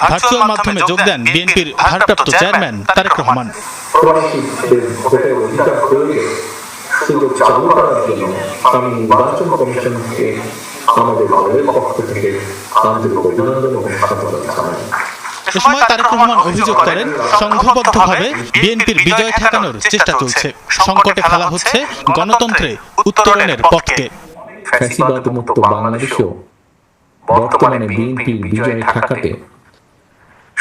Virtual মাধ্যমে যোগ দেন বিএনপির ভারপ্রাপ্ত চেয়ারম্যান তারেক রহমান। প্রবাসীদের ভোটের অধিকার প্রয়োগে সুযোগ চালু করার জন্য আমি নির্বাচন কমিশনকে আমাদের দলের পক্ষ থেকে আন্তরিক অভিনন্দন এবং স্বাগত জানাই এ সময় তারেক রহমান অভিযোগ করেন সংঘবদ্ধভাবে বিএনপির বিজয় ঠেকানোর চেষ্টা চলছে। সংকটে ফেলা হচ্ছে গণতন্ত্রে উত্তরণের পথকে ফ্যাসিবাদ মুক্ত বাংলাদেশেও বর্তমানে বিএনপির বিজয় ঠেকাতে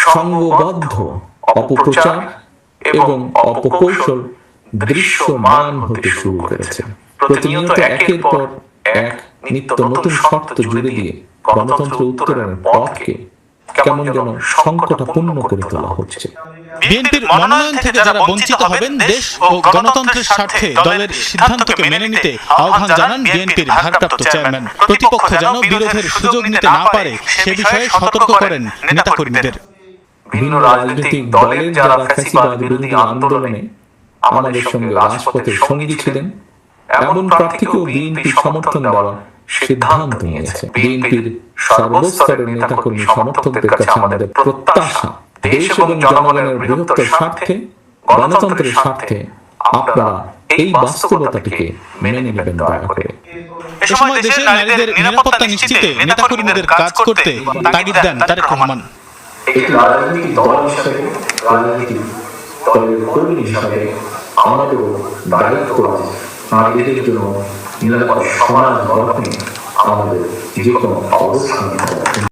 সংঘবদ্ধ, অপপ্রচার এবং অপকৌশল দৃশ্যমান হতে শুরু করেছে। প্রতিনিয়ত একের পর এক নিত্য নতুন শর্ত জুড়ে দিয়ে গণতন্ত্র উত্তরণের পথকে কেমন যেন সংকটাপূর্ণ করে তোলা হচ্ছে। বিএনপির মনোনয়ন থেকে যারা বঞ্চিত হবেন, দেশ ও গণতন্ত্রের স্বার্থে দলের সিদ্ধান্তকে মেনে নিতে আহ্বান জানান বিএনপির ভারপ্রাপ্ত চেয়ারম্যান। প্রতিপক্ষ যেন বিরোধের সুযোগ নিতে না পারে, সে বিষয়ে সতর্ক করেন নেতাকর্মীদের। ভিন্ন রাজনৈতিক দলের যারা ফ্যাসিবাদ বিরোধী আন্দোলনে আমাদের সঙ্গে রাজপথে সঙ্গী ছিলেন এমন প্রার্থীকেও বিএনপি সমর্থন দেওয়ার সিদ্ধান্ত নিয়েছে। বিএনপির সর্বস্তরের নেতাকর্মী সমর্থকদের কাছে আমাদের প্রত্যাশা। দেশ এবং জনগণের বৃহত্তর স্বার্থে গণতন্ত্রের স্বার্থে আপনারা এই বাস্তবতাটিকে মেনে নেবেন দয়া করে। এ সময় দেশের নারীদের নিরাপত্তা নিশ্চিতে নেতাকর্মীদের কাজ করতে তাগিদ দেন তারেক রহমান। একটি রাজনৈতিক দল হিসাবে, রাজনৈতিক দলের কর্মী হিসাবে আমাদেরও দায়িত্ব আছে নারীদের জন্য নিরাপদ সমাজ গঠনে আমাদের যে কোনো অবস্থান।